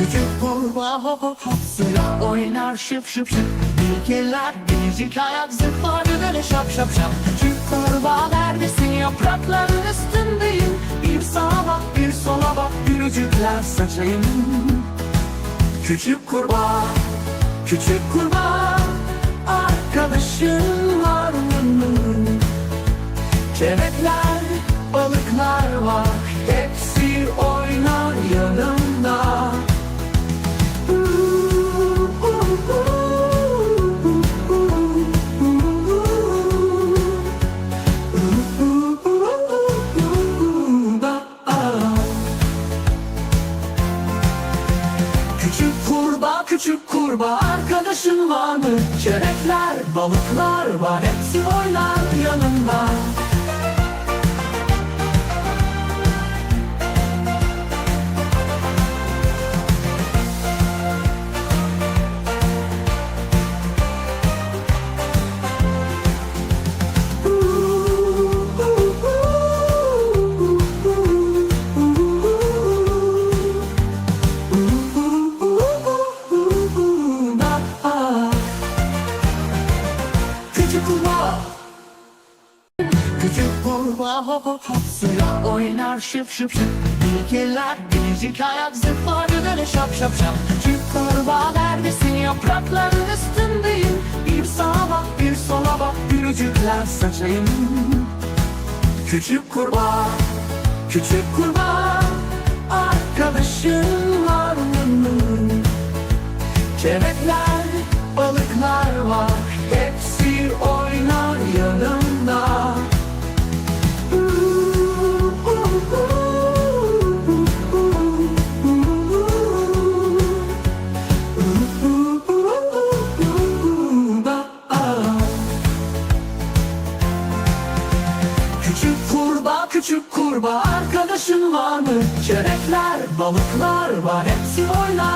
Küçük kurbağa hop hop hop Suya oynar şıp şıp şıp. Bilgeler biricik ayak zıplar böyle şap şap şap. Küçük kurbağa neredesin? Yaprakların üstündeyim. Bir sağa bak bir sola bak. Gülücükler saçayım. Küçük kurbağa Küçük kurbağa. Arkadaşın var mı? Kelebekler, balıklar var küçük kurbağa Arkadaşın var mı? Kelebekler, balıklar var Hepsi oynar yanımda Küçük kurbağa hop hop Suya oynar şıp şıp şıp. Bilgeler biricik ayak zıplar böyle şap şap şap. Küçük kurbağa neredesin? Yaprakların üstündeyim. Bir sağa bak bir sola bak gülücükler saçayım. Küçük kurbağa Küçük kurbağa Arkadaşın var mı? Kelebekler, balıklar var küçük kurbağa Arkadaşın var mı? Kelebekler, balıklar var Hepsi oynar